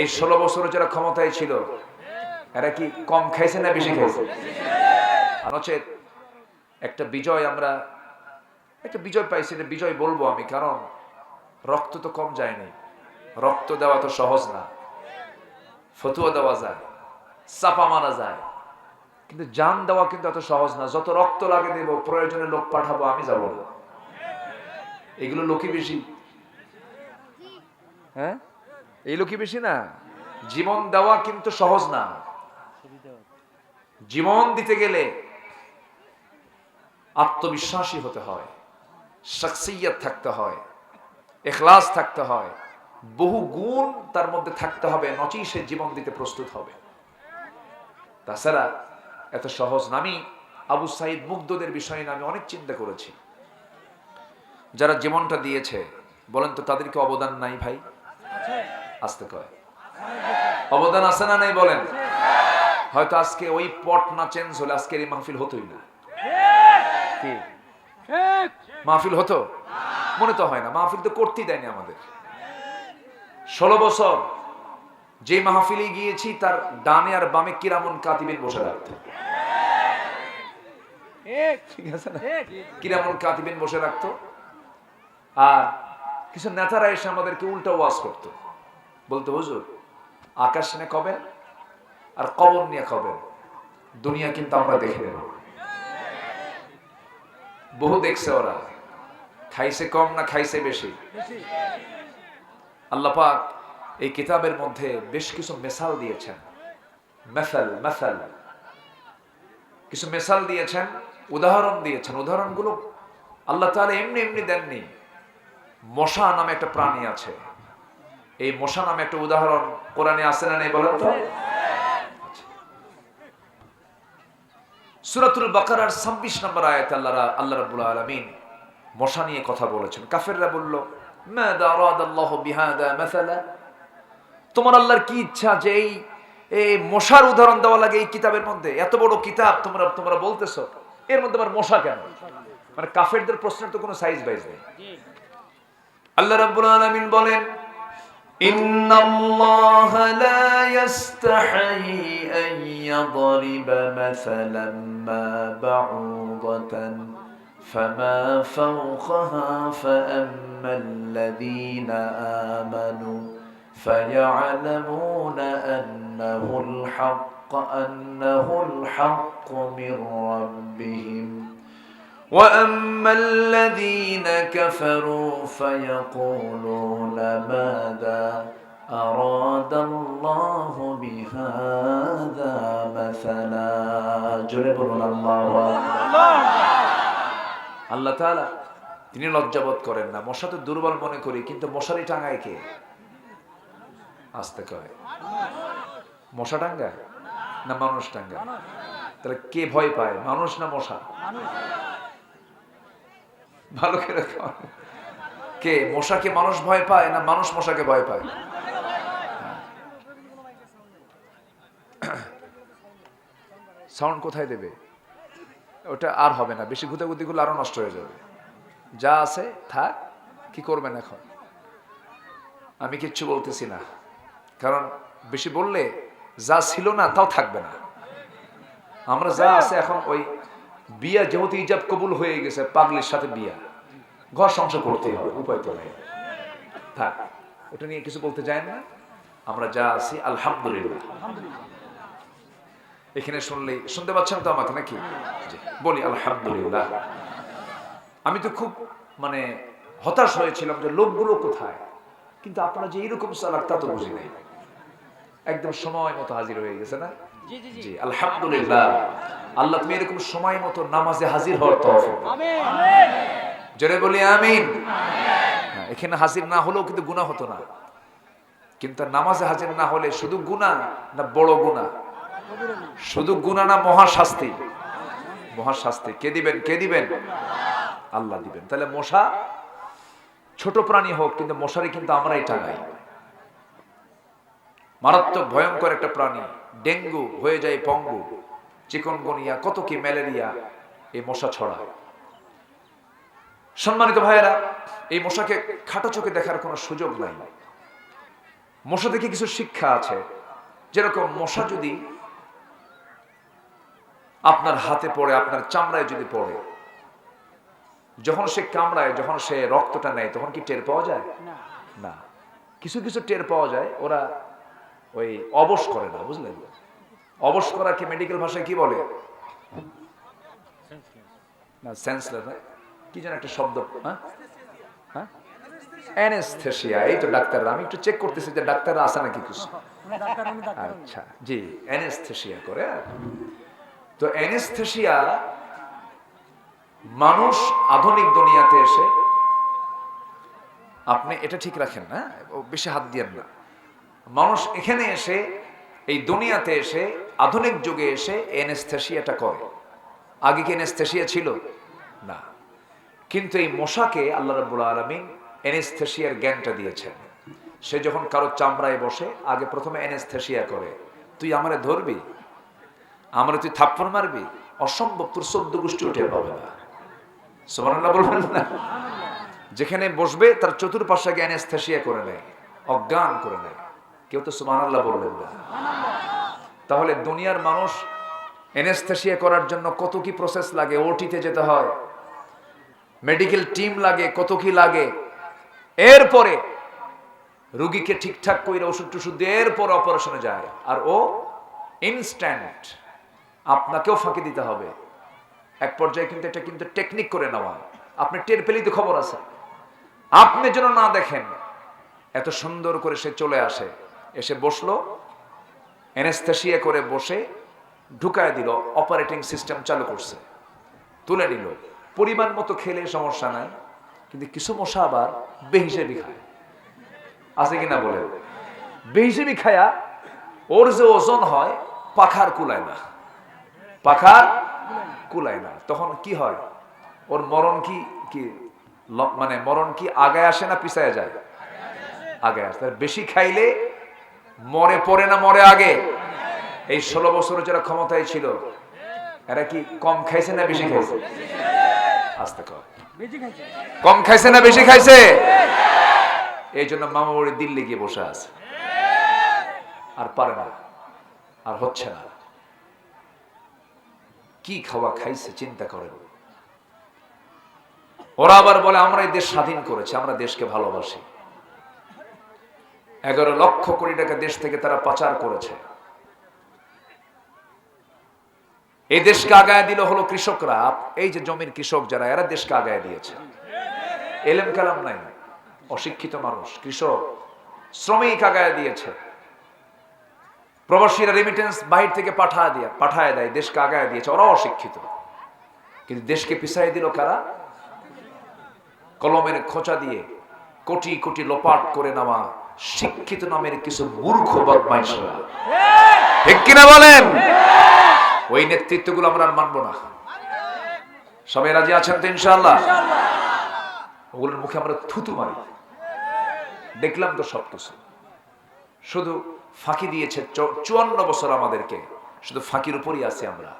এই ষোলো বছর যারা ক্ষমতায় ছিল, এরা কি কম খাইছে না বেশি খাইছে? আর একটা বিজয় আমরা, একটা বিজয় পাইছি বিজয় বলব আমি, কারণ রক্ত তো কম যায়নি রক্ত দেওয়া তো সহজ না। ফতুয়া দেওয়া যায়, চাপা মারা যায়। কিন্তু যান দেওয়া কিন্তু এত সহজ না। যত রক্ত লাগে দেব, প্রয়োজনে লোক পাঠাবো, আমি যাব এগুলো লোকই বেশি। হ্যাঁ? এই লোকই বেশি না। জীবন দেওয়া কিন্তু সহজ না। জীবন দিতে গেলে আত্মবিশ্বাসী হতে হয়, শখসিয়ত থাকতে হয়, এখলাস থাকতে হয়, বহু গুণ তার মধ্যে থাকতে হবে নচেই সে জীবন দিতে প্রস্তুত হবে। তাছাড়া এত সহজ নামি আবু সাইদ মুগ্ধদের বিষয়ে আমি অনেক চিন্তা করেছি। যারা জীবনটা দিয়েছে, বলেন তো তাদেরকে অবদান নাই ভাই? আসতে কয়। অবদান আছে না নাই বলেন? হয়তো আজকে ওই পট না চেঞ্জ হলে আজকের এই মাহফিল হতোই না। মাহফিল হতো? মনে তো হয় না। মাহফিল তো করতেই দেয়নি আমাদের। ষোলো বছর যে মাহফিলে গিয়েছি, তার ডানে আর বামে কিরামন কাতিবেন বসে রাখতো কিরামন কাতিবেন বসে রাখতো আর কিছু নেতারা এসে আমাদেরকে উল্টা ওয়াজ করতো। বলতো হুজুর, আকাশ নিয়ে কবেন আর কবর নিয়ে কবেন দুনিয়া কিন্তু আমরা দেখে নেব বহু দেখছে ওরা। খাইছে কম না খাইছে বেশি? আল্লাহ পাক এই কিতাবের মধ্যে বেশ কিছু মেসাল দিয়েছেন। মেসাল মেসাল। কিছু মেসাল দিয়েছেন, উদাহরণ দিয়েছেন। উদাহরণগুলো আল্লাহ তাহলে এমনি এমনি দেননি। মশা নামে একটা প্রাণী আছে। এই মশা নামে একটা উদাহরণ কোরআনে আছে না নেই বলেন তো? সুরাতুল বাকারার ছাব্বিশ নম্বর আয়াত আল্লাহ আল্লাহ রাব্বুল আলামিন মশা নিয়ে কথা বলেছেন। কাফেররা বলল তোমার আল্লাহর কি ইচ্ছা যে এই এই মশার উদাহরণ দেওয়া লাগে এই কিতাবের মধ্যে? এত বড় কিতাব তোমরা তোমরা বলতেছো এর মধ্যে আবার মশা কেন? মানে কাফেরদের প্রশ্নের তো কোনো সাইজ বাইজ নেই আল্লাহ রাব্বুল আলামিন বলেন إن الله لا يستحي أن يضرب مثلا ما بعوضة فما فوقها فأما الذين آمنوا فيعلمون أنه الحق أنه الحق من ربهم. واما الذين كفروا فيقولون ماذا اراد الله بهذا مثلا جرب الله আল্লাহ তাআলা তিনি লজ্জাবোধ করেন না মশা তো দুর্বল মনে করি কিন্তু মশারি টাঙায় কে আসতে কয় মশা টাঙ্গায় না মানুষ টাঙ্গায় তাহলে কে ভয় পায় মানুষ না মশা ভালো করে কে, মশাকে মানুষ ভয় পায় না মানুষ মশাকে ভয় পায়? সাউন্ড কোথায় দেবে? ওটা আর হবে না, বেশি গুতাগুতি করলে আরও নষ্ট হয়ে যাবে। যা আছে, থাক, কি করবেন এখন? আমি কিচ্ছু বলতেছি না। কারণ বেশি বললে যা ছিল না তাও থাকবে না। আমরা যা আছে এখন ওই বিয়া যেহেতু ইজাব কবুল হয়ে গেছে, পাগলির সাথে বিয়া। ঘর সংসার করতেই হবে, উপায় তো নেই। থাক, ওটা নিয়ে কিছু বলতে যায় না। আমরা যা আছি, আলহামদুলিল্লাহ। এখানে শুনলেই শুনতে পাচ্ছেন তো আমাকে নাকি? বলি আলহামদুলিল্লাহ। আমি তো খুব মানে হতাশ হয়েছিলাম যে লোকগুলো কোথায়? কিন্তু আপনারা যে এইরকম চালাক, তা তো বুঝি নাই। একদম সময় মতো হাজির হয়ে গেছে না? জি আলহামদুলিল্লাহ। আল্লাহ তুমি এরকম সময় মতো নামাজে হাজির হওয়ার তৌফিক জোরে বলি আমিন। হ্যাঁ, এখানে হাজির না হলেও কিন্তু গুনাহ হতো না। কিন্তু নামাজে হাজির না হলে শুধু গুনাহ না বড় গুনাহ? শুধু গুনাহ না মহাশাস্তি? মহাশাস্তি। কে দিবেন কে দিবেন? আল্লাহ দিবেন। তাহলে মশা ছোট প্রাণী হোক কিন্তু মশারি কিন্তু আমরাই টাঙাই। মারাত্মক ভয়ঙ্কর একটা প্রাণী। ডেঙ্গু হয়ে যায় পঙ্গু চিকনগুনিয়া কত কি ম্যালেরিয়া এই মশা ছড়ায়। সম্মানিত ভাইয়েরা এই মশাকে খাটো চোখে দেখার কোনো সুযোগ নাই। মশা থেকে কিছু শিক্ষা আছে। যেরকম মশা যদি আপনার হাতে পড়ে আপনার চামড়ায় যদি পড়ে যখন সে কামড়ায় যখন সে রক্তটা নেয় তখন কি টের পাওয়া যায়? না। কিছু কিছু টের পাওয়া যায়। ওরা ওই অবশ করে না, বুঝলেন? অবশ করা কি মেডিকেল ভাষায় কি বলে? না সেন্সলেস কি যেন একটা শব্দ হ্যাঁ? হ্যাঁ? এই তো ডাক্তাররা, আমি একটু চেক করতেছি যে ডাক্তাররা নাকি কিছু। আচ্ছা জি করে তো অ্যানেস্থেসিয়া মানুষ আধুনিক দুনিয়াতে এসে, আপনি এটা ঠিক রাখেন না বেশি হাত দিয়েন না। মানুষ এখানে এসে, এই দুনিয়াতে এসে, আধুনিক যুগে এসে এনেস্থেসিয়াটা করে। আগে কি এনেস্থেসিয়া ছিল? না। কিন্তু এই মশাকে আল্লাহ রাব্বুল আলামিন এনেস্থেসিয়ার জ্ঞানটা দিয়েছেন। সে যখন কারও চামড়ায় বসে, আগে প্রথমে এনেস্থেসিয়া করে। তুই আমারে ধরবি? আমারে তুই থাপ্পড় মারবি? অসম্ভব, তোর সদ্য গোষ্ঠী উঠে পাবে না। সুবহানাল্লাহ বলবেন না? যেখানে বসবে, তার চতুর্পাশে জ্ঞান স্থেসিয়া করে নেয়, অজ্ঞান করে নেয়। কেউ তো সুবহানাল্লাহ বলবেন না। তাহলে দুনিয়ার মানুষ এনেস্থেসিয়া করার জন্য কত কি প্রসেস লাগে? ওটিতে যেতে হয় মেডিকেল টিম লাগে, কত কি লাগে? এরপরে রুগীকে ঠিকঠাক করে ওষুধ টষুধ দিয়ে এরপর অপারেশনে যায়। আর ও ইনস্ট্যান্ট আপনাকেও ফাঁকি দিতে হবে। এক পর্যায়ে কিন্তু এটা কিন্তু টেকনিক করে নেওয়া। আপনি টের পেলেই তো খবর আছে। আপনি যেন না দেখেন, এত সুন্দর করে সে চলে আসে। এসে বসল এনেস্থেসিয়া করে বসে ঢুকায় দিল অপারেটিং সিস্টেম চালু করছে। তুলে নিল। পরিমাণ মতো খেলে সমস্যা নাই, কিন্তু কিছু মশা আবার বেহিসেবি খায়। আছে কিনা বলে? বেহিসেবি খায়া ওর যে ওজন হয়, পাখার কুলায় না। পাখার কুলায় না। তখন কি হয়? ওর মরণ কি কি মানে মরণ কি আগায় আসে না পিছায় যায়? আগে আসে। বেশি খাইলে মরে পড়ে না মরে আগে? এই ষোলো বছর যারা ক্ষমতায় ছিল এরা কি কম খাইছে না বেশি খাইছে? আস্তে কর কম খাইছে না বেশি খাইছে? এই জন্য মামা বাড়ি দিল্লি গিয়ে বসে আছে। আর পারে না আর হচ্ছে না। কি খাওয়া খাইছে চিন্তা করেন। ওরা আবার বলে আমরা এই দেশ স্বাধীন করেছি আমরা দেশকে ভালোবাসি। এগারো লক্ষ কোটি টাকা দেশ থেকে তারা পাচার করেছে। এই দেশকে আগায় দিল হলো কৃষকরা। এই যে জমির কৃষক যারা, এরা দেশকে আগায় দিয়েছে। এলেম কালাম নাই। অশিক্ষিত মানুষ, কৃষক, শ্রমিক আগায় দিয়েছে। প্রবাসীরা রেমিটেন্স বাহির থেকে পাঠায় দিয়ে, পাঠায় দেয়, দেশকে আগায় দিয়েছে। ওরা অশিক্ষিত। কিন্তু দেশকে পিছাই দিল কারা? কলমের খোঁচা দিয়ে কোটি কোটি লোপাট করে নেওয়া। শিক্ষিত নামের কিছু মূর্খ বদমাইশরা। ঠিক কিনা বলেন? ওই নেতৃত্বগুলো আমরা আর মানবো না। সবাই রাজি আছেন তো ইনশাল্লাহ ওগুলোর মুখে আমরা থুতু মারি। দেখলাম তো সব কিছু। শুধু ফাঁকি দিয়েছে চুয়ান্ন বছর আমাদেরকে। শুধু ফাঁকির উপরই আছি আমরা।